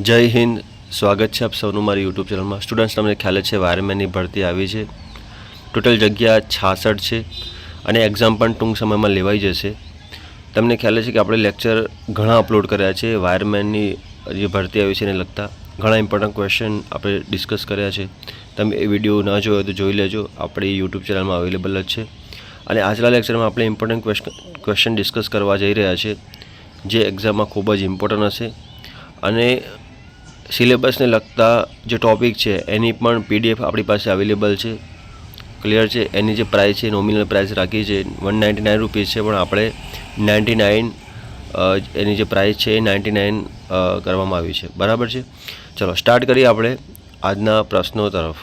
જય હિન્દ. સ્વાગત છે આપ સૌનું મારી યુટ્યુબ ચેનલમાં. સ્ટુડન્ટ્સ તમને ખ્યાલ છે વાયરમેનની ભરતી આવી છે. ટોટલ જગ્યા છાસઠ છે અને એક્ઝામ પણ ટૂંક સમયમાં લેવાઈ જશે. તમને ખ્યાલ છે કે આપણે લેક્ચર ઘણા અપલોડ કર્યા છે. વાયરમેનની જે ભરતી આવી છે એને લગતા ઘણા ઇમ્પોર્ટન્ટ ક્વેશ્ચન આપણે ડિસ્કસ કર્યા છે. તમે એ વીડિયો ન જોયો તો જોઈ લેજો. આપણી યુટ્યુબ ચેનલમાં અવેલેબલ જ છે. અને આજના લેક્ચરમાં આપણે ઇમ્પોર્ટન્ટ ક્વેશ્ચન ક્વેશ્ચન ડિસ્કસ કરવા જઈ રહ્યા છે. જે એક્ઝામમાં ખૂબ જ ઇમ્પોર્ટન્ટ હશે. અને સિલેબસને લગતા જે ટોપિક છે, એની પણ પીડીએફ આપણી પાસે અવેલેબલ છે. ક્લિયર છે? એની જે પ્રાઇસ છે નોમિનલ પ્રાઇસ રાખી છે વન નાઇન્ટી નાઇન રૂપીઝ છે, પણ આપણે નાઇન્ટી નાઇન એની જે પ્રાઇસ છે, એ નાઇન્ટી નાઇન કરવામાં આવી છે. બરાબર છે? ચલો સ્ટાર્ટ કરીએ આપણે આજના પ્રશ્નો તરફ.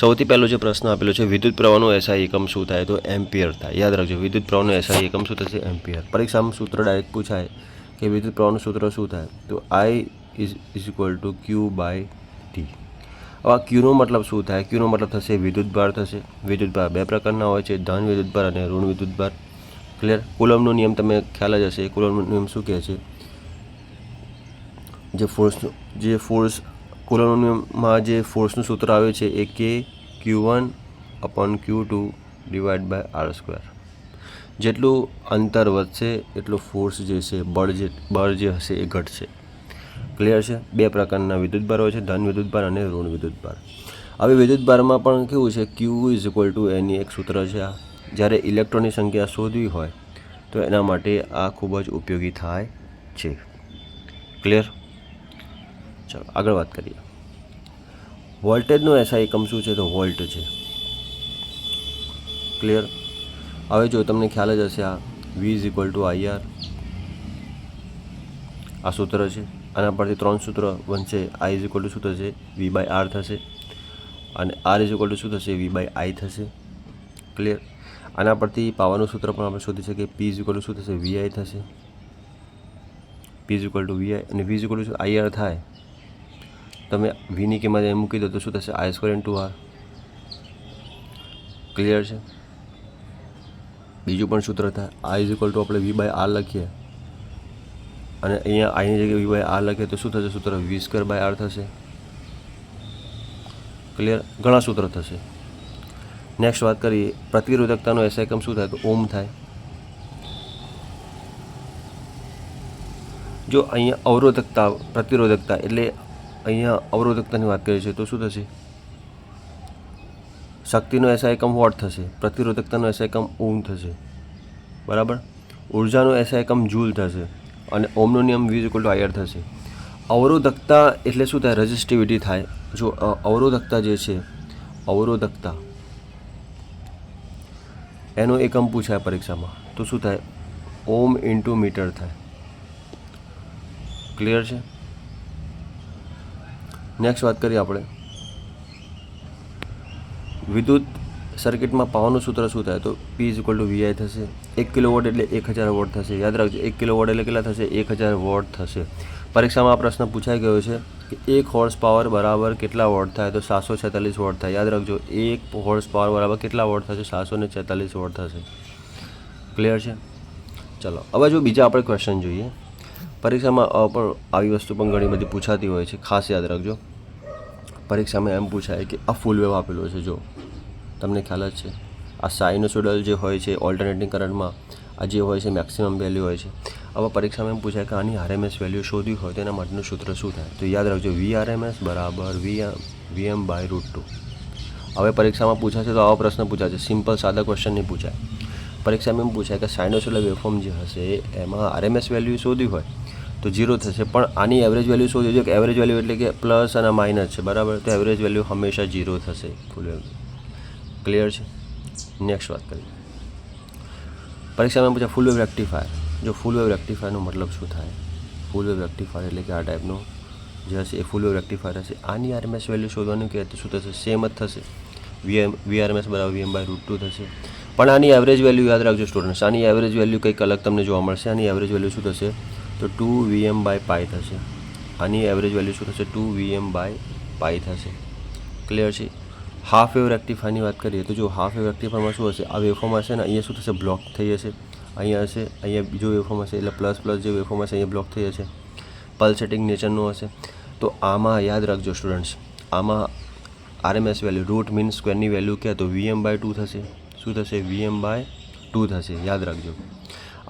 સૌથી પહેલો જે પ્રશ્ન આપેલો છે, વિદ્યુત પ્રવાહનો એસઆઈ એકમ શું થાય? તો એમ્પિયર થાય. યાદ રાખજો, વિદ્યુત પ્રવાહનો એસઆઈ એકમ શું થશે? એમ્પિયર. પરીક્ષામાં સૂત્ર ડાયરેક્ટ પૂછાય કે વિદ્યુત પ્રવાહનું સૂત્ર શું થાય? તો I is is equal to Q by T હવે આ ક્યુનો મતલબ શું થાય? ક્યુનો મતલબ થશે વિદ્યુતભાર થશે. વિદ્યુતભાર બે પ્રકારના હોય છે. ધન વિદ્યુતભાર અને ઋણ વિદ્યુતભાર ક્લિયર કુલમનો નિયમ તમે ખ્યાલ જ હશે. કુલમનો નિયમ શું કહે છે? જે ફોર્સ જે ફોર્સ કુલમનો નિયમમાં જે ફોર્સનું સૂત્ર આવે છે એ કે Q one upon Q two divide by R square જેટલું અંતર વધશે, એટલું ફોર્સ જે છે, બળ જે બળ જે હશે એ ઘટશે. ક્લિયર છે? બે પ્રકારના વિદ્યુતભાર હોય છે, ધન વિદ્યુતભાર અને ઋણ વિદ્યુતભાર હવે વિદ્યુતભારમાં પણ કેવું છે? ક્યુ ઇઝ ઇક્વલ ટુ એની એક સૂત્ર છે આ. જ્યારે ઇલેક્ટ્રોનની સંખ્યા શોધવી હોય, તો એના માટે આ ખૂબ જ ઉપયોગી થાય છે. ક્લિયર ચાલો, આગળ વાત કરીએ. વોલ્ટેજનો એસઆઈ એકમ શું છે? તો વોલ્ટ છે. ક્લિયર હવે જો તમને ખ્યાલ જ હશે આ V is equal to IR આ સૂત્ર છે. આના પરથી ત્રણ સૂત્ર બનશે. આઈ ઇઝ ઇક્વલ ટુ શું થશે? વી બાય આર થશે. અને આર ઇઝ ઇક્વલ ટુ શું થશે? વી બાય આઈ થશે. ક્લિયર આના પરથી પાવરનું સૂત્ર પણ આપણે શોધી શકીએ. પી ઇઝ ઇક્વલ ટુ શું થશે? વીઆઈ થશે. P is equal to VI અને V is equal to IR થાય. તમે વીની કિંમત એમ મૂકી દો તો શું થશે? I square into R clear છે? બીજું પણ સૂત્ર થાય. આઈ ઇઝ ઇક્વલ ટુ આપણે વી બાય આર લખીએ. અને અહીંયા આઈની જગ્યાએ વી આર લખીએ તો શું થશે? સૂત્ર વી સ્ક્વેર બાય આર થશે. ક્લિયર ઘણા સૂત્ર થશે. નેક્સ્ટ વાત કરીએ. પ્રતિરોધકતાનો એકમ શું થાય? કે ઓમ થાય. જો અહીંયા અવરોધકતા, પ્રતિરોધકતા એટલે અહીંયા અવરોધકતાની વાત કરીએ છીએ, તો શું થશે? શક્તિનો એસા એકમ વોટ થશે? પ્રતિરોધકતાનો એસા એકમ ઓમ થશે. બરાબર? ઉર્જાનો એકમ જૂલ થશે. અને ઓમનો નિયમ વી ઇક્વલ ટુ આયર થશે. અવરોધકતા એટલે શું થાય? રજિસ્ટિવિટી થાય. જો અવરોધકતા જે છે, અવરોધકતા, એનો એકમ પૂછાય પરીક્ષામાં, તો શું થાય? ઓમ ઇન્ટુ મીટર થાય. ક્લિયર છે? નેક્સ્ટ વાત કરીએ આપણે. વિદ્યુત સર્કિટમાં પાવરનું સૂત્ર શું થાય? તો P is equal to VI થશે. એક કિલો વોટ એટલે એક હજાર વોટ થશે. યાદ રાખજો, એક કિલો વોટ એટલે કેટલા થશે? એક હજાર વોટ થશે. પરીક્ષામાં આ પ્રશ્ન પૂછાઈ ગયો છે કે એક હોર્સ પાવર બરાબર કેટલા વોટ થાય? તો સાતસો છેતાલીસ વોટ થાય. યાદ રાખજો, એક હોર્સ પાવર બરાબર કેટલા વોટ થશે? સાતસો ને છેતાલીસ વોટ થશે. ક્લિયર છે? ચલો, હવે જો બીજા આપણે ક્વેશ્ચન જોઈએ. પરીક્ષામાં પણ આવી વસ્તુ પણ ઘણી બધી પૂછાતી હોય છે. ખાસ યાદ રાખજો. પરીક્ષામાં એમ પૂછાય કે આ ફૂલ વેવ આપેલો છે. જો, તમને ખ્યાલ જ છે. આ સાઇનોસોડલ જે હોય છે ઓલ્ટરનેટિંગ કરંટમાં આ જે હોય છે મેક્સિમમ વેલ્યુ હોય છે. હવે પરીક્ષામાં એમ પૂછાય કે આની આરએમએસ વેલ્યુ શોધવી હોય તો એના માટેનું સૂત્ર શું થાય? તો યાદ રાખજો વી આરએમએસ બરાબર V VM by root two હવે પરીક્ષામાં પૂછાશે તો આવા પ્રશ્ન પૂછાશે. સિમ્પલ સાદા ક્વેશ્ચન નહીં પૂછાય. પરીક્ષામાં એમ પૂછાય કે સાઇનોસોડલ વેવફોર્મ જે હશે, એમાં આરએમએસ વેલ્યુ શોધવી હોય તો ઝીરો થશે. પણ આની એવરેજ વેલ્યુ શોધી જોઈએ કે એવરેજ વેલ્યુ એટલે કે પ્લસ અને માઇનસ છે. બરાબર? તો એવરેજ વેલ્યુ હંમેશા ઝીરો થશે. ફૂલ ક્લિયર છે? નેક્સ્ટ વાત કરીએ. પરીક્ષામાં પૂછે ફૂલ વેવ રેક્ટિફાયર જો ફૂલ વેવ રેક્ટિફાયરનો મતલબ શું થાય? ફૂલ વેવ રેક્ટિફાયર એટલે કે આ ટાઈપનો જે હશે એ ફૂલ વેવ રેક્ટિફાયર હશે. આની આરએમએસ વેલ્યુ શોધવાનું કે શું થશે? સેમ જ થશે. વીએમ વીઆરએમએસ બરાબર વીએમ બાય રૂટ ટુ થશે. પણ આની એવરેજ વેલ્યુ યાદ રાખજો સ્ટુડન્ટ્સ આની એવરેજ વેલ્યુ કંઈક અલગ તમને જોવા મળશે. આની એવરેજ વેલ્યુ શું થશે? તો ટુ વીએમ બાય પાય થશે. આની એવરેજ વેલ્યુ શું થશે? ટુ વીએમ બાય પાય થશે. ક્લિયર છે? હાફ વેવ રેક્ટિફાયરની વાત કરીએ તો જો હાફ વેવ રેક્ટિફાયરમાં શું હશે? આ વેવફોર્મ હશે ને, અહીંયા શું થશે? બ્લોક થઈ જશે. અહીંયા હશે, અહીંયા બીજો વેવફોર્મ હશે, એટલે પ્લસ પ્લસ જે વેવફોર્મ હશે, અહીંયા બ્લોક થઈ જશે. પલ્સેટિંગ નેચરનું હશે. તો આમાં યાદ રાખજો સ્ટુડન્ટ્સ આમાં આરએમએસ વેલ્યુ રૂટ મીન સ્ક્વેરની વેલ્યુ કહે તો વીએમ બાય ટુ થશે. શું થશે? વીએમ બાય ટુ થશે. યાદ રાખજો.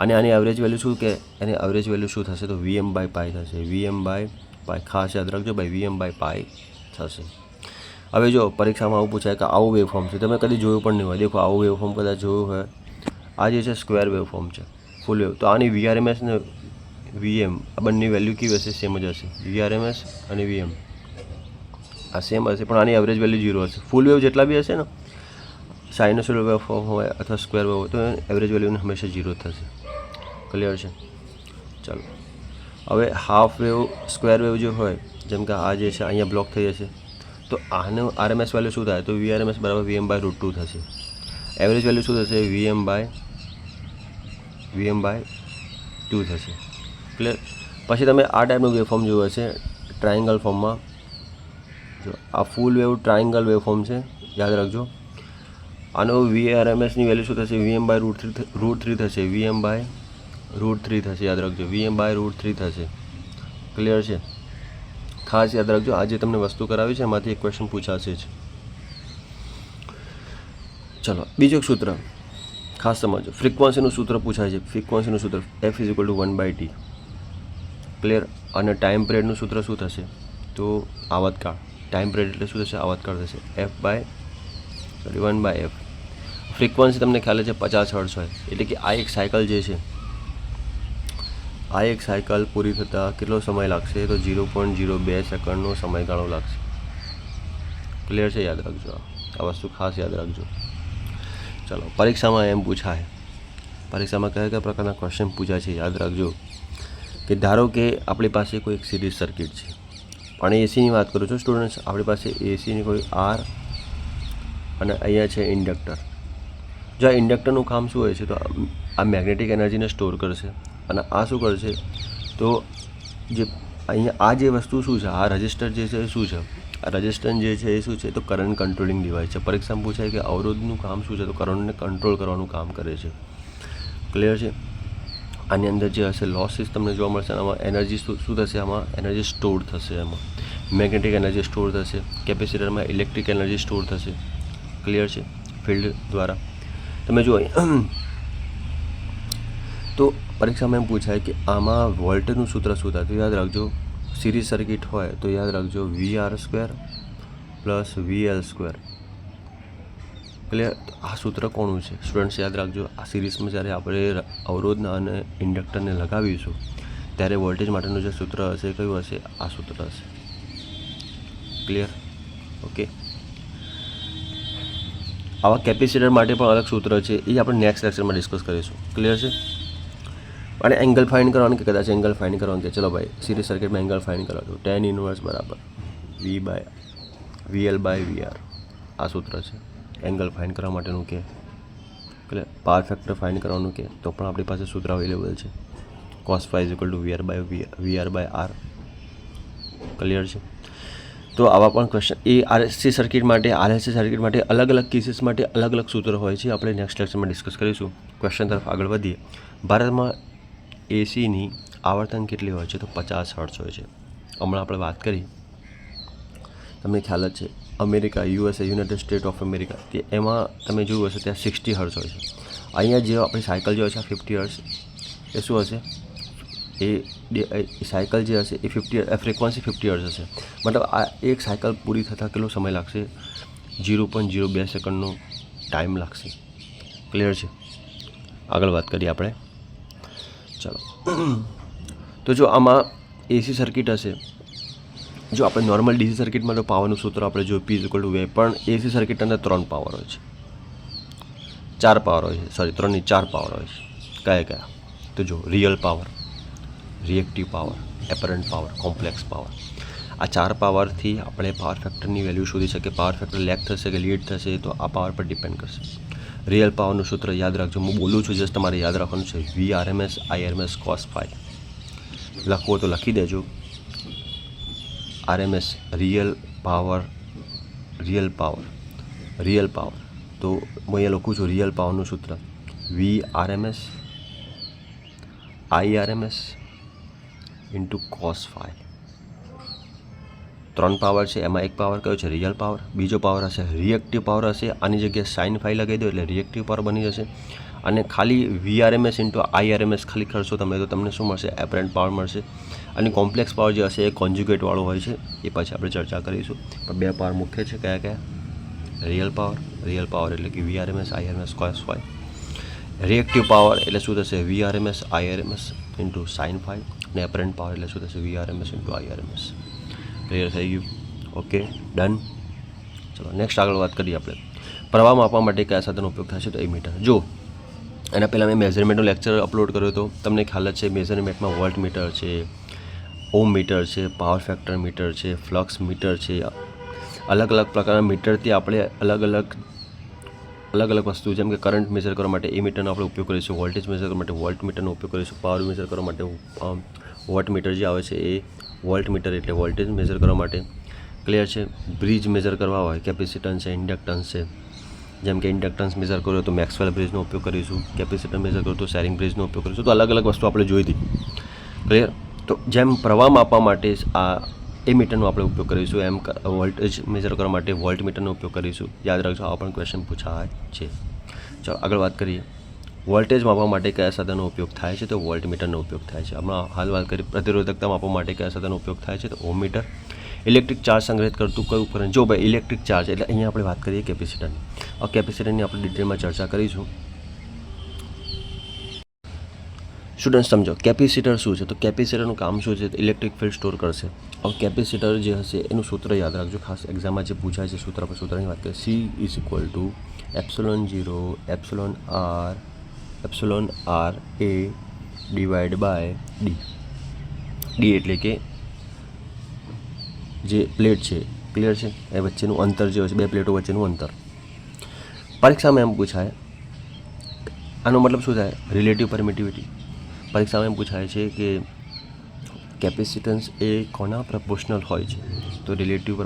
અને આની એવરેજ વેલ્યુ શું કે એની એવરેજ વેલ્યુ શું થશે? તો વીએમ બાય પાય થશે. વીએમ બાય પાય ખાસ યાદ રાખજો ભાઈ વીએમ બાય પાય થશે. હવે જો પરીક્ષામાં આવું પૂછાય કે આવું વેવફોર્મ છે, તમે કદી જોયું પણ નહીં હોય. દેખો, આવું વેવફોર્મ કદાચ જોયું હોય. આ જે છે સ્ક્વેર વેવફોર્મ છે. ફૂલ વેવ તો આની વીઆરએમએસ ને વીએમ આ બંને વેલ્યુ કેવી હશે? સેમ જ હશે. વીઆરએમએસ અને વીએમ આ સેમ હશે, પણ આની એવરેજ વેલ્યુ ઝીરો હશે. ફૂલ વેવ જેટલા બી હશે ને સાઇનોસોલ વેવફોર્મ હોય અથવા સ્ક્વેર વેવ હોય, તો એવરેજ વેલ્યુને હંમેશા ઝીરો થશે. ક્લિયર છે? ચાલો. હવે હાફ વેવ સ્ક્વેર વેવ જે હોય, જેમ કે આ જે છે, અહીંયા બ્લોક થઈ જશે. તો આનું આરએમએસ વેલ્યુ શું થાય? તો વીઆરએમએસ બરાબર વીએમ બાય રૂટ ટુ થશે. એવરેજ વેલ્યુ શું થશે? VM by VM by two થશે. ક્લિયર પછી તમે આ ટાઈપનું વેવફોર્મ જોયું હશે ટ્રાયંગલ ફોર્મમાં જો આ ફૂલ વેવ ટ્રાયંગલ વેવફોર્મ છે, યાદ રાખજો. આનો વીઆરએમએસની વેલ્યુ શું થશે? VM by root three root three થશે. વીએમ બાય રૂટ થ્રી થશે, યાદ રાખજો. વીએમ બાય રૂટ થ્રી થશે. ક્લિયર છે? ખાસ યાદ રાખજો, આજે તમને વસ્તુ કરાવી છે, એમાંથી એક ક્વેશ્ચન પૂછાશે જ. ચલો, બીજું એક સૂત્ર. ખાસ સમજો ફ્રિકવન્સીનું સૂત્ર પૂછાય છે. ફ્રિકવન્સીનું સૂત્ર F is equal to one by T clear અને ટાઈમ પિરિયડનું સૂત્ર શું થશે? તો આવતકાળ. ટાઈમ પિરિયડ એટલે શું થશે? આવતકાળ થશે. F by sorry one by F frequency તમને ખ્યાલ છે, પચાસ હર્ટ્સ હોય. એટલે કે આ એક સાયકલ જે છે આ એક સાયકલ પૂરી થતાં કેટલો સમય લાગશે? તો ઝીરો પોઈન્ટ ઝીરો બે સેકન્ડનો સમયગાળો લાગશે. ક્લિયર છે? યાદ રાખજો આ. વસ્તુ ખાસ યાદ રાખજો. ચલો, પરીક્ષામાં એમ પૂછાય. પરીક્ષામાં કયા કયા પ્રકારના ક્વેશ્ચન પૂછાય છે યાદ રાખજો કે ધારો કે આપણી પાસે કોઈ એક સિરીઝ સર્કિટ છે. પણ એસીની વાત કરું છું સ્ટુડન્ટ્સ આપણી પાસે એસીની કોઈ આર અને અહીંયા છે ઇન્ડક્ટર. જો આ ઇન્ડક્ટરનું કામ શું હોય છે? તો આ મેગ્નેટિક એનર્જીને સ્ટોર કરશે. અને આ શું કરશે? તો જે અહીંયા આ જે વસ્તુ શું છે? આ રજિસ્ટર જે છે એ શું છે? આ રજિસ્ટર જે છે એ શું છે? તો કરંટ કંટ્રોલિંગ ડિવાઇસ છે. પરીક્ષામાં પૂછાય કે અવરોધનું કામ શું છે? તો કરંટને કંટ્રોલ કરવાનું કામ કરે છે. ક્લિયર છે? આની અંદર જે હશે લોસીસ તમને જોવા મળશે આમાં એનર્જી શું શું થશે? આમાં એનર્જી સ્ટોર થશે એમાં. મેગ્નેટિક એનર્જી સ્ટોર થશે. કેપેસિટરમાં ઇલેક્ટ્રિક એનર્જી સ્ટોર થશે. ક્લિયર છે? ફિલ્ડ દ્વારા. તમે અહીં તો પરીક્ષામાં એમ પૂછાય કે આમાં વોલ્ટેજનું સૂત્ર શું થાય? તો યાદ રાખજો, સિરીઝ સર્કિટ હોય તો યાદ રાખજો, V R square plus V L square. Clear આ સૂત્ર કોનું છે? સ્ટુડન્ટ્સ, યાદ રાખજો, આ સિરીઝમાં જ્યારે આપણે અવરોધના અને ઇન્ડક્ટરને લગાવીશું, ત્યારે વોલ્ટેજ માટેનું જે સૂત્ર હશે, કયું હશે? આ સૂત્ર હશે. ક્લિયર? ઓકે. આવા કેપેસિટર માટે પણ અલગ સૂત્ર છે. એ આપણે નેક્સ્ટ લેક્ચરમાં ડિસ્કસ કરીશું. ક્લિયર છે? અને એંગલ ફાઇન્ડ કરવાનું કે કદાચ એંગલ ફાઇન્ડ કરવાનું કે ચલો ભાઈ સિરીઝ સર્કિટમાં એંગલ ફાઇન્ડ કરવા દો. ટેન ઇન્વર્સ બરાબર. V by VL by VR આ સૂત્ર છે. એંગલ ફાઇન કરવા માટેનું કે. એટલે પાવર ફેક્ટર ફાઇન કરવાનું કે, તો પણ આપણી પાસે સૂત્ર અવેલેબલ છે. Cos phi equal to VR by VR by R clear છે? તો આવા પણ ક્વેશ્ચન એ આરએસસી સર્કિટ માટે આરએસસી સર્કિટ માટે અલગ અલગ કેસીસ માટે અલગ અલગ સૂત્ર હોય છે. આપણે નેક્સ્ટ લેક્ચરમાં ડિસ્કસ કરીશું. ક્વેશ્ચન તરફ આગળ વધીએ. ભારતમાં એસીની આવર્તન કેટલી હોય છે તો પચાસ હર્ટ્સ હોય છે. હમણાં આપણે વાત કરી. તમને ખ્યાલ જ છે, America, USA, United State of America, તે એમાં તમે જોયું હશે ત્યાં સિક્સટી હર્ટ્સ હોય છે. અહીંયા જે આપણી સાયકલ જે હોય છે ફિફ્ટી હર્ટ્સ એ શું હશે? એ સાયકલ જે હશે, એ ફિફ્ટી ફ્રિકવન્સી ફિફ્ટી હર્ટ્સ હશે. મતલબ આ એક સાયકલ પૂરી થતાં કેટલો સમય લાગશે? જીરો પોઈન્ટ જીરો બે સેકન્ડનો ટાઈમ લાગશે. ક્લિયર છે? આગળ વાત કરીએ આપણે. ચાલો. તો જો આમાં એસી સર્કિટ હશે. જો આપણે નોર્મલ ડીસી સર્કિટમાં તો પાવરનું સૂત્ર આપણે જો પી ઇક્વલ ટુ વે પણ એસી સર્કિટ અંદર ત્રણ પાવર હોય છે. ચાર પાવર હોય છે. સોરી ત્રણની ચાર પાવર હોય છે. કયા કયા? તો જો real power reactive power apparent power complex power આ ચાર પાવરથી આપણે પાવર ફેક્ટરની વેલ્યુ શોધી શકીએ. પાવર ફેક્ટર લેક થશે કે લીડ થશે, તો આ પાવર પર ડિપેન્ડ કરશે. રિયલ પાવરનું સૂત્ર યાદ રાખજો. હું બોલું છું જસ્ટ તમારે યાદ રાખવાનું છે. V R M S I R M S cos phi લખવો તો લખી દેજો. RMS real power real power real power તો હું અહીંયા લખું છું રિયલ પાવરનું સૂત્ર. V RMS I RMS into cos phi ત્રણ પાવર છે, એમાં એક પાવર કયો છે? રિયલ પાવર બીજો પાવર હશે રિએક્ટિવ પાવર હશે. આની જગ્યાએ સાઇન ફાઈ લગાવી દો એટલે રિએક્ટિવ પાવર બની જશે. અને ખાલી વીઆરએમએસ ઇન્ટુ આઈઆરએમએસ ખાલી કરશો તમે તો તમને શું મળશે? એપરન્ટ પાવર મળશે. અને કોમ્પ્લેક્સ પાવર જે હશે એ કોન્જ્યુગેટવાળો હોય છે. એ પછી આપણે ચર્ચા કરીશું. પણ બે પાવર મુખ્ય છે, કયા કયા? રિયલ પાવર રિયલ પાવર એટલે કે વીઆરએમએસ આઈઆરએમએસ કોસ હોય રિએક્ટિવ પાવર એટલે શું થશે? VRMS IRMS into sine phi અને એપરન્ટ પાવર એટલે શું થશે? વીઆરએમએસ ઇન્ટુ આઈઆરએમએસ ક્લિયર થઈ ગયું. ઓકે ડન ચલો નેક્સ્ટ આગળ વાત કરીએ આપણે. પ્રવાહ માપવા માટે કયા સાધનનો ઉપયોગ થશે તો એ મીટર જો, એના પહેલાં મેં મેઝરમેન્ટનો લેક્ચર અપલોડ કર્યો હતો. તમને ખ્યાલ જ છે મેઝરમેન્ટમાં વોલ્ટ મીટર છે ઓમ મીટર છે પાવર ફેક્ટર મીટર છે ફ્લક્સ મીટર છે. અલગ અલગ પ્રકારના મીટરથી આપણે અલગ અલગ અલગ અલગ વસ્તુ, જેમ કે કરંટ મેઝર કરવા માટે એ મીટરનો આપણે ઉપયોગ કરીશું વોલ્ટેજ મેઝર કરવા માટે વોલ્ટ મીટરનો ઉપયોગ કરીશું પાવર મેઝર કરવા માટે વોટ મીટર જે આવે છે, એ વોલ્ટ મીટર એટલે વોલ્ટેજ મેઝર કરવા માટે ક્લિયર છે. બ્રિજ મેઝર કરવા હોય કેપેસિટન્સ છે ઇન્ડક્ટન્સ છે. જેમ કે ઇન્ડક્ટન્સ મેઝર કર્યો તો મેક્સવેલ બ્રિજનો ઉપયોગ કરીશું. કેપેસિટર મેઝર કર્યો તો શેરિંગ બ્રિજનો ઉપયોગ કરીશું. તો અલગ અલગ વસ્તુ આપણે જોઈ હતી. ક્લિયર તો જેમ પ્રવાહ માપવા માટે આ એ મીટરનો આપણે ઉપયોગ કરીશું. એમ વોલ્ટેજ મેઝર કરવા માટે વોલ્ટ મીટરનો ઉપયોગ કરીશું. યાદ રાખજો આ પણ ક્વેશ્ચન પૂછાય છે. ચાલો, આગળ વાત કરીએ. વોલ્ટેજ માપવા માટે કયા સાધનનો ઉપયોગ થાય છે? તો વોલ્ટ મીટરનો ઉપયોગ થાય છે. હમણાં હાલ વાત કરી પ્રતિરોધકતા માપવા માટે કયા સાધનનો ઉપયોગ થાય છે? તો ઓમીટર ઇલેક્ટ્રિક ચાર્જ સંગ્રહિત કરતું કયું ઉપકરણ? જો ભાઈ ઇલેક્ટ્રિક ચાર્જ, એટલે અહીંયા આપણે વાત કરીએ કેપેસિટરની. આ કેપેસિટરની આપણે ડિટેલમાં ચર્ચા કરીશું. સ્ટુડન્ટ, સમજો, કેપેસિટર શું છે? તો કેપેસિટરનું કામ શું છે? ઇલેક્ટ્રિક ફિલ્ડ સ્ટોર કરશે. હવે કેપેસિટર જે હશે, એનું સૂત્ર યાદ રાખજો. ખાસ એક્ઝામમાં જે પૂછાય છે સૂત્ર પર સૂત્રની વાત કરીએ. C is equal to epsilon zero epsilon R epsilon R A divide by D. D એટલે કે જે પ્લેટ છે, ક્લિયર છે? એ વચ્ચેનું અંતર જે હોય છે, બે પ્લેટો વચ્ચેનું અંતર. પરીક્ષામાં એમ પૂછાય, આનો મતલબ શું થાય? રિલેટિવ પરમિટિવિટી પરીક્ષામાં એમ પૂછાય છે કે કેપેસિટન્સ એ કોના પ્રપોર્શનલ હોય છે? તો રિલેટિવ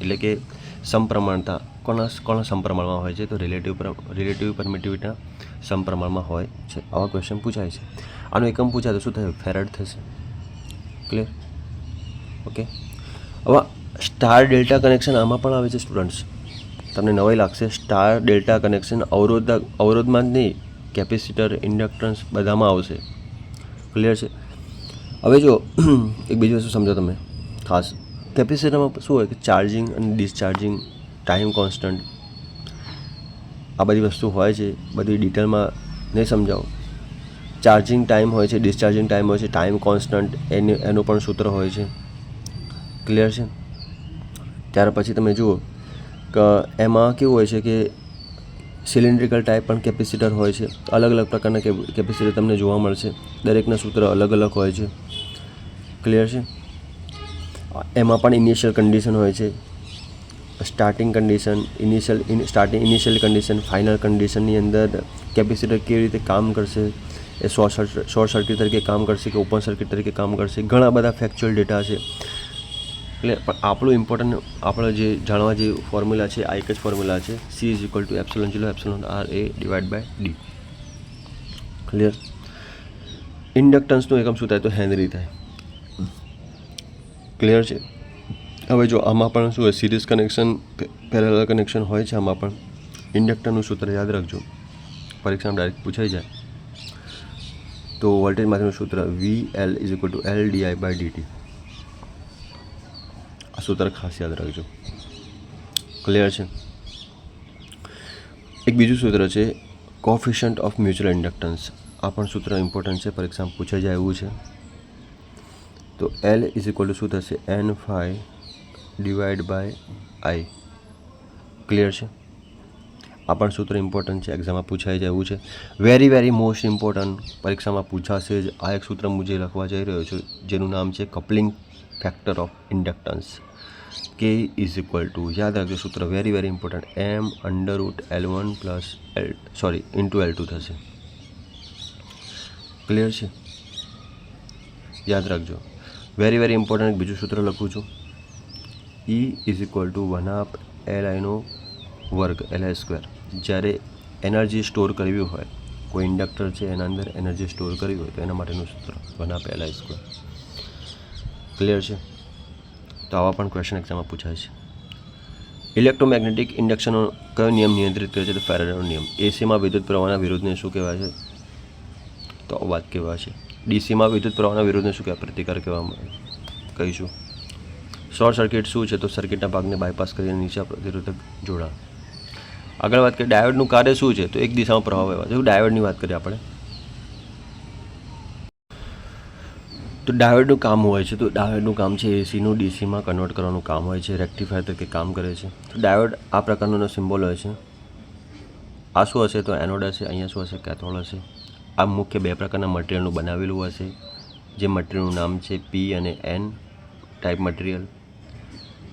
એટલે કે સમપ્રમાણતા, કોના કોના સમપ્રમાણમાં હોય છે? તો રિલેટિવ રિલેટિવ પરમિટિવિટીના સમપ્રમાણમાં હોય છે. આવા ક્વેશ્ચન પૂછાય છે. આનો એકમ પૂછાય તો શું થયું? ફેરડ થશે. ક્લિયર ઓકે હવે સ્ટાર ડેલ્ટા કનેક્શન આમાં પણ આવે છે સ્ટુડન્ટ્સ તમને નવાઈ લાગશે. સ્ટાર ડેલ્ટા કનેક્શન અવરોધ અવરોધમાં જ નહીં કેપેસિટર ઇન્ડક્ટન્સ બધામાં આવશે. ક્લિયર છે? હવે જો, એક બીજી વસ્તુ સમજો તમે. ખાસ. કેપેસિટરમાં શું હોય? કે ચાર્જિંગ અને ડિસ્ચાર્જિંગ ટાઈમ કોન્સ્ટન્ટ આ બધી વસ્તુ હોય છે, બધી ડિટેલમાં નહીં સમજાવું. ચાર્જિંગ ટાઈમ હોય છે ડિસ્ચાર્જિંગ ટાઈમ હોય છે ટાઈમ કોન્સ્ટન્ટ એની, એનું પણ સૂત્ર હોય છે. ક્લિયર છે? ત્યાર પછી તમે જુઓ કે એમાં કેવું હોય છે કે સિલિન્ડ્રિકલ ટાઈપ પણ કેપેસિટર હોય છે. અલગ અલગ પ્રકારના કેપેસિટર તમને જોવા મળશે. દરેકના સૂત્ર અલગ અલગ હોય છે. ક્લિયર છે? એમાં પણ ઇનિશિયલ કન્ડિશન હોય છે. Starting condition initial starting initial condition final કન્ડિશનની અંદર કેપેસિટર કેવી રીતે કામ કરશે? એ શોર્ટ શોર્ટ સર્કિટ તરીકે કામ કરશે કે ઓપન સર્કિટ તરીકે કામ કરશે? ઘણા બધા ફેક્ચ્યુઅલ ડેટા છે. એટલે પણ આપણું ઇમ્પોર્ટન્ટ આપણે જે જાણવા જે ફોર્મ્યુલા છે, આ એક જ ફોર્મ્યુલા છે. C is equal to epsilon zero epsilon R A divide by D clear ઇન્ડક્ટન્સનું એકમ શું થાય? તો હેનરી થાય. ક્લિયર છે? હવે જો આમાં પણ શું હોય સિરીઝ કનેક્શન પેરેલલ કનેક્શન હોય છે આમાં પણ. ઇન્ડક્ટરનું સૂત્ર યાદ રાખજો. પરીક્ષામાં ડાયરેક્ટ પૂછાઈ જાય. તો વોલ્ટેજ માટેનું સૂત્ર V L is equal to L DI by DT આ સૂત્ર ખાસ યાદ રાખજો. ક્લિયર છે? એક બીજું સૂત્ર છે કોફિશન્ટ ઓફ મ્યુચ્યુઅલ ઇન્ડક્ટન્સ આ પણ સૂત્ર ઇમ્પોર્ટન્ટ છે, પરીક્ષામાં પૂછાઈ જાય એવું છે. તો એલ ઇઝ ઇક્વલ ટુ શું થશે? N phi divide by I clear છે? આ પણ સૂત્ર ઇમ્પોર્ટન્ટ છે. એક્ઝામમાં પૂછાઈ જાય એવું છે. વેરી વેરી મોસ્ટ ઇમ્પોર્ટન્ટ પરીક્ષામાં પૂછાશે જ. આ એક સૂત્ર હું જે લખવા જઈ રહ્યો છું. જેનું નામ છે coupling factor of inductance K is equal to યાદ રાખજો સૂત્ર very very important M under L one plus L sorry into L two થશે. ક્લિયર છે? યાદ રાખજો. વેરી વેરી ઇમ્પોર્ટન્ટ બીજું સૂત્ર લખું છું. E is equal to one half L આઈનો વર્ગ એલ આઈ સ્ક્વેર જ્યારે એનર્જી સ્ટોર કરવી હોય, કોઈ ઇન્ડક્ટર છે એના અંદર એનર્જી સ્ટોર કરવી હોય, તો એના માટેનું સૂત્ર one half L I square clear છે? તો આવા પણ ક્વેશ્ચન એક્ઝામમાં પૂછાય છે. ઇલેક્ટ્રોમેગ્નેટિક ઇન્ડક્શનનો કયો નિયમ નિયંત્રિત કરે છે? તો ફેરાડેનો નિયમ. એસીમાં વિદ્યુત પ્રવાહના વિરોધને શું કહેવાય છે? તો વાત કહેવાય છે. ડીસીમાં વિદ્યુત પ્રવાહના વિરોધને શું કહેવાય? પ્રતિકાર કહેવામાં આવે કહીશું. શોર્ટ સર્કિટ શું છે તો સર્કિટના ભાગને બાયપાસ કરીને નીચે પ્રતિરોધક જોડાણ. આગળ વાત કરીએ, ડાયોડનું કાર્ય શું છે? તો એક દિશામાં પ્રવાહ વહેવા. જો ડાયોડની વાત કરીએ આપણે. તો ડાયોડનું કામ હોય છે. તો ડાયોડનું કામ છે એસીનું ડીસીમાં કન્વર્ટ કરવાનું કામ હોય છે. રેક્ટિફાયર તરીકે કામ કરે છે. તો ડાયોડ આ પ્રકારનો સિમ્બોલ હોય છે. આ શું હશે? તો એનોડ હશે, અહીંયા શું હશે? કેથોડ હશે. આ મુખ્ય બે પ્રકારના મટીરિયલનું બનાવેલું હશે. જે મટીરિયલનું નામ છે પી અને એન ટાઈપ મટીરિયલ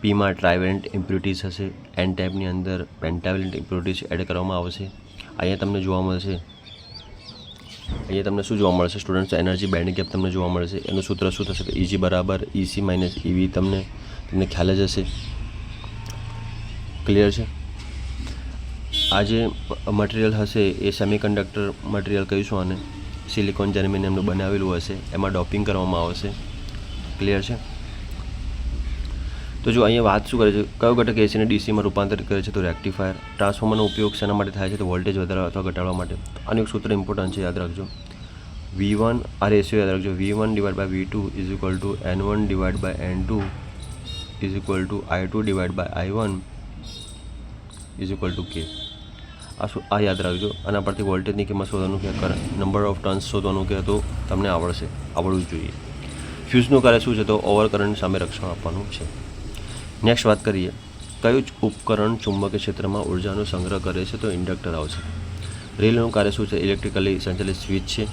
પીમાં ટ્રાઇવેલન્ટ ઇમ્પ્યુરિટીઝ હશે એન ટાઈપની અંદર પેન્ટાવેલન્ટ ઇમ્પ્યુરિટીઝ એડ કરવામાં આવશે. અહીંયા તમને જોવા મળશે. અહીંયા તમને શું જોવા મળશે? સ્ટુડન્ટ્સ એનર્જી બેન્ડ ગેપ તમને જોવા મળશે. એનું સૂત્ર શું થશે કે ઇજી બરાબર ઇસી માઇનસ ઇવી તમને તમને ખ્યાલ જ હશે. ક્લિયર છે? આ જે મટીરિયલ હશે એ સેમિકન્ડક્ટર મટીરિયલ કહીશું આને. સિલિકોન જર્મિનિયમનું બનાવેલું હશે. એમાં ડોપિંગ કરવામાં આવશે. ક્લિયર છે? તો જો અહીંયા વાત શું કરે છે? કયો ઘટક એસીને ડીસીમાં રૂપાંતરિત કરે છે? તો રેક્ટિફાયર. ટ્રાન્સફોર્મરનો ઉપયોગ શેના માટે થાય છે? તો વોલ્ટેજ વધારવા અથવા ઘટાડવા માટે. આનું એક સૂત્ર ઇમ્પોર્ટન્ટ છે, યાદ રાખજો. વી વન આ રેશિયો યાદ રાખજો. V one divide by V two is equal to N one divide by N two is equal to I two divide by I one is equal to K આ શું? આ યાદ રાખજો. આના પરથી વોલ્ટેજની કિંમત શોધવાનું કે નંબર ઓફ ટર્ન્સ શોધવાનું કે તો તમને આવડશે. આવડવું જોઈએ. ફ્યુઝનું કાર્ય શું છે? તો ઓવર કરંટ સામે રક્ષણ આપવાનું છે. નેક્સ્ટ વાત કરીએ. કયું જ ઉપકરણ ચુંબકીય ક્ષેત્રમાં ઉર્જાનો સંગ્રહ કરે છે? તો ઇન્ડક્ટર આવશે રેલનું કાર્ય શું છે? ઇલેક્ટ્રિકલી સંચાલિત સ્વિચ છે.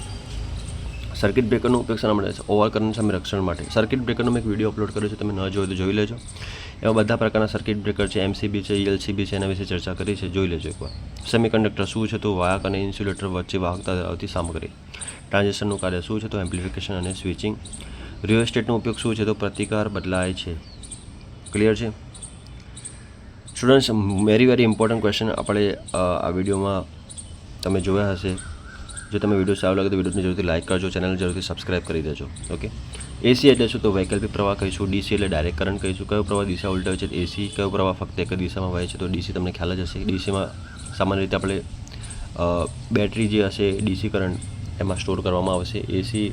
સર્કિટ બ્રેકરનો ઉપયોગ શા માટે છે? ઓવર સામે રક્ષણ માટે. સર્કિટ બ્રેકરનો મેં એક વીડિયો અપલોડ કર્યો છે. તમે ન જોયો તો જોઈ લેજો. એમાં બધા પ્રકારના સર્કિટ બ્રેકર છે. એમસીબી છે એલસીબી છે, એના વિશે ચર્ચા કરી છે. જોઈ લેજો એકવાર. સેમિકન્ડક્ટર શું છે? તો વાહક અને ઇન્સ્યુલેટર વચ્ચે વાહકતા ધરાવતી સામગ્રી. ટ્રાન્ઝેક્શનનું કાર્ય શું છે? તો એમ્પ્લિફિકેશન અને સ્વિચિંગ રિયલ એસ્ટેટનો ઉપયોગ શું છે? તો પ્રતિકાર બદલાય છે. ક્લિયર છે. Students very very important question આપણે આ વિડીયોમાં તમે જોયા હશે. જો તમે વીડિયો સારો લાગે તો વિડીયોને જરૂરથી લાઇક કરજો ચેનલ જરૂરથી સબસ્ક્રાઇબ કરી દેજો. ઓકે એસી એટલે શું? તો વૈકલ્પિક પ્રવાહ કહીશું ડીસી એટલે ડાયરેક્ટ કરંટ કહીશું. કયો પ્રવાહ દિશા હોય છે? એસી કયો પ્રવાહ ફક્ત એક જ દિશામાં વહે છે? તો ડીસી તમને ખ્યાલ જ હશે ડીસીમાં સામાન્ય રીતે આપણે બેટરી જે હશે ડીસી કરંટ એમાં સ્ટોર કરવામાં આવશે એસી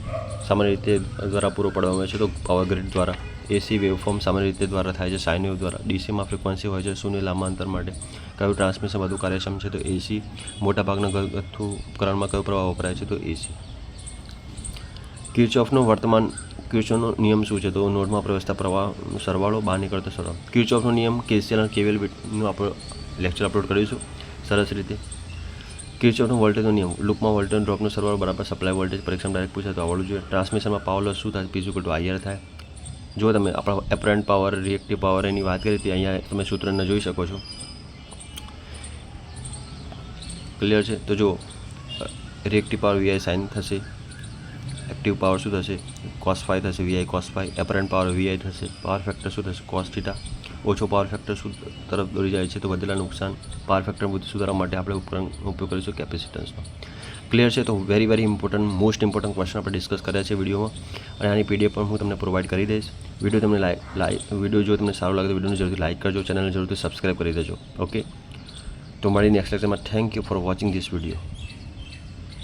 સામાન્ય રીતે દ્વારા પૂરો પાડવામાં આવે છે તો પાવર ગ્રીડ દ્વારા. એસી વેવફોર્મ સામાન્ય રીતે દ્વારા થાય છે સાઇન વેવ દ્વારા. ડીસીમાં ફ્રિકવન્સી હોય છે શૂન્ય લાંબા અંતર માટે. કયું ટ્રાન્સમિશન વધુ કાર્યક્ષમ છે તો એસી મોટાભાગના ઘરગથ્થુ ઉપકરણમાં કયો પ્રવાહ વપરાય છે તો એસી કિર્ચોફનો વર્તમાન, કિર્ચોફનો નિયમ શું છે તો નોટમાં પ્રવેશતા પ્રવાહ, સરવાળો બહાર નીકળતો સરવાળો. કિર્ચોફનો નિયમ કેસીએલ અને કેવીએલનું આપણે લેક્ચર અપલોડ કરીશું. સરસ રીતે. કિર્ચોફનો વોલ્ટેજનો નિયમ? લૂપમાં વોલ્ટેજ ડ્રોપનો સરવાળો બરાબર સપ્લાય વોલ્ટેજ પરીક્ષામાં ડાયરેક્ટ પૂછાય તો આવડવું જોઈએ. ટ્રાન્સમિશનમાં પાવર લોસ શું થાય? પીઝુ ટુ આઈઆર થાય. જો તમે આપણા એપરન્ટ પાવર રિએક્ટિવ પાવર એની વાત કરી હતી અહીંયા તમે સૂત્રને જોઈ શકો છો. ક્લિયર છે? તો જો રિએક્ટિવ પાવર વીઆઈ સાઇન થશે. એક્ટિવ પાવર શું થશે? કોસ ફાઈ થશે VI cos phi apparent power VI થશે. પાવર ફેક્ટર શું થશે? કોસ થીટા ઓછો પાવર ફેક્ટર તરફ દોરી જાય છે તો વધેલા નુકસાન પાવર ફેક્ટર બધું સુધારવા માટે આપણે ઉપકરણ ઉપયોગ કરીશું કેપેસિટન્સનો ક્લિયર છે? તો very very important most important question આપણે ડિસ્કસ કર્યા છે વિડીયોમાં અને આની પીડીએફ પણ હું તમને પ્રોવાઈડ કરી દઈશ. વીડિયો તમને લાઈક લાઈક વીડિયો જો તમને સારો લાગે તો વિડીયોને જરૂરથી લાઈક કરજો. ચેનલને જરૂરથી સબસ્ક્રાઈબ કરી દેજો. ઓકે તો મળી નેક્સ્ટ લેક્ચરમાં thank you for watching this video